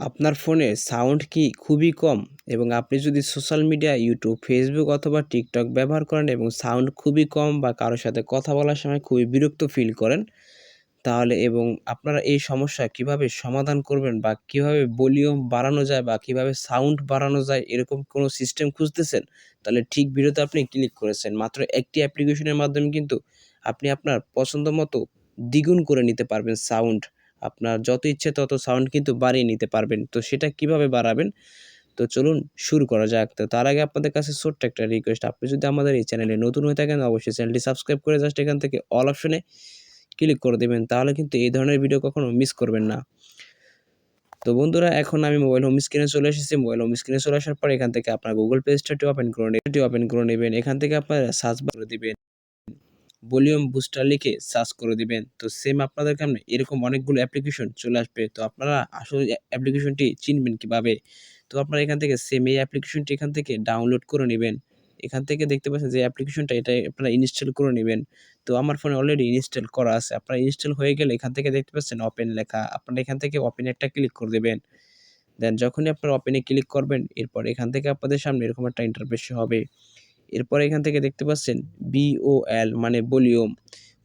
আপনার ফোনে সাউন্ড কি খুবই কম? এবং আপনি যদি সোশ্যাল মিডিয়া, ইউটিউব, ফেসবুক অথবা টিকটক ব্যবহার করেন এবং সাউন্ড খুবই কম বা কারোর সাথে কথা বলার সময় খুবই বিরক্ত ফিল করেন, তাহলে এবং আপনারা এই সমস্যা কীভাবে সমাধান করবেন বা কীভাবে ভলিউম বাড়ানো যায় বা কীভাবে সাউন্ড বাড়ানো যায়, এরকম কোনো সিস্টেম খুঁজতেছেন? তাহলে ঠিক ভিডিওতে আপনি ক্লিক করেছেন। মাত্র একটি অ্যাপ্লিকেশনের মাধ্যমে কিন্তু আপনি আপনার পছন্দ মতো দ্বিগুণ করে নিতে পারবেন সাউন্ড। আপনার যত ইচ্ছে তত সাউন্ড কিন্তু বাড়িয়ে নিতে পারবেন। তো সেটা কীভাবে বাড়াবেন? তো চলুন শুরু করা যাক। তো তার আগে আপনাদের কাছে ছোট্ট একটা রিকোয়েস্ট আপনি যদি আমাদের এই চ্যানেলে নতুন হয়ে থাকেন, অবশ্যই চ্যানেলটি সাবস্ক্রাইব করে জাস্ট এখান থেকে অল অপশনে ক্লিক করে দেবেন। তাহলে কিন্তু এই ধরনের ভিডিও কখনো মিস করবেন না। তো বন্ধুরা, এখন আমি মোবাইল হোম স্ক্রিনে চলে এসেছি। মোবাইল হোম স্ক্রিনে চলে আসার পর এখান থেকে আপনার গুগল প্লে স্টোরটি ওপেন করে নেবেন। ওপেন করে নেবেন। এখান থেকে আপনার সার্চ করে দিবেন। ভলিউম বুস্টার লিখে সার্চ করে দিবেন। তো সেম আপনাদের সামনে এরকম অনেকগুলো অ্যাপ্লিকেশন চলে আসবে। তো আপনারা আসলে অ্যাপ্লিকেশনটি চিনবেন কীভাবে? তো আপনারা এখান থেকে সেম এই অ্যাপ্লিকেশনটি এখান থেকে ডাউনলোড করে নেবেন। এখান থেকে দেখতে পাচ্ছেন যে অ্যাপ্লিকেশনটা এটা আপনারা ইনস্টল করে নেবেন। তো আমার ফোনে অলরেডি ইনস্টল করা আছে। আপনারা ইনস্টল হয়ে গেলে এখান থেকে দেখতে পাচ্ছেন ওপেন লেখা। আপনারা এখান থেকে ওপেন একটা ক্লিক করে দেবেন। দেন যখনই আপনারা ওপেনে ক্লিক করবেন, এরপর এখান থেকে আপনাদের সামনে এরকম একটা ইন্টারফেস হবে। এরপর এখান থেকে দেখতে পাচ্ছেন বিওএল মানে ভলিউম।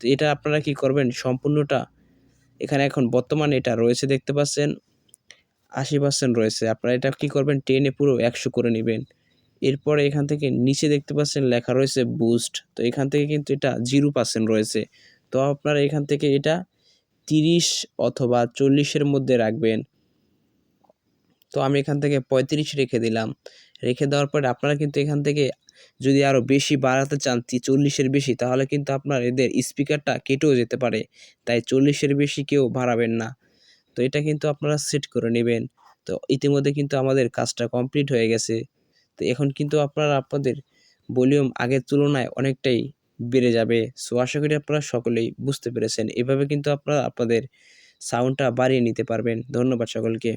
তো এটা আপনারা কি করবেন? সম্পূর্ণটা এখানে এখন বর্তমানে এটা রয়েছে দেখতে পাচ্ছেন। আশি পার্সেন্ট রয়েছে। আপনারা এটা কি করবেন? টেনে পুরো একশো করে নেবেন। এরপরে এখান থেকে নিচে দেখতে পাচ্ছেন লেখা রয়েছে বুস্ট। তো এখান থেকে কিন্তু এটা জিরো পার্সেন্ট রয়েছে। তো আপনারা এখান থেকে এটা তিরিশ অথবা চল্লিশের মধ্যে রাখবেন। তো আমি এখান থেকে পঁয়ত্রিশ রেখে দিলাম। রেখে দেওয়ার পরে আপনারা কিন্তু এখান থেকে যদি আরও বেশি বাড়াতে চান চল্লিশের বেশি, তাহলে কিন্তু আপনার এদের স্পিকারটা কেটেও যেতে পারে। তাই চল্লিশের বেশি কেউ বাড়াবেন না। তো এটা কিন্তু আপনারা সেট করে নেবেন। তো ইতিমধ্যে কিন্তু আমাদের কাজটা কমপ্লিট হয়ে গেছে। তো এখন কিন্তু আপনারা আপনাদের ভলিউম আগের তুলনায় অনেকটাই বেড়ে যাবে। সো আশা করি আপনারা সকলেই বুঝতে পেরেছেন। এভাবে কিন্তু আপনারা আপনাদের সাউন্ডটা বাড়িয়ে নিতে পারবেন। ধন্যবাদ সকলকে।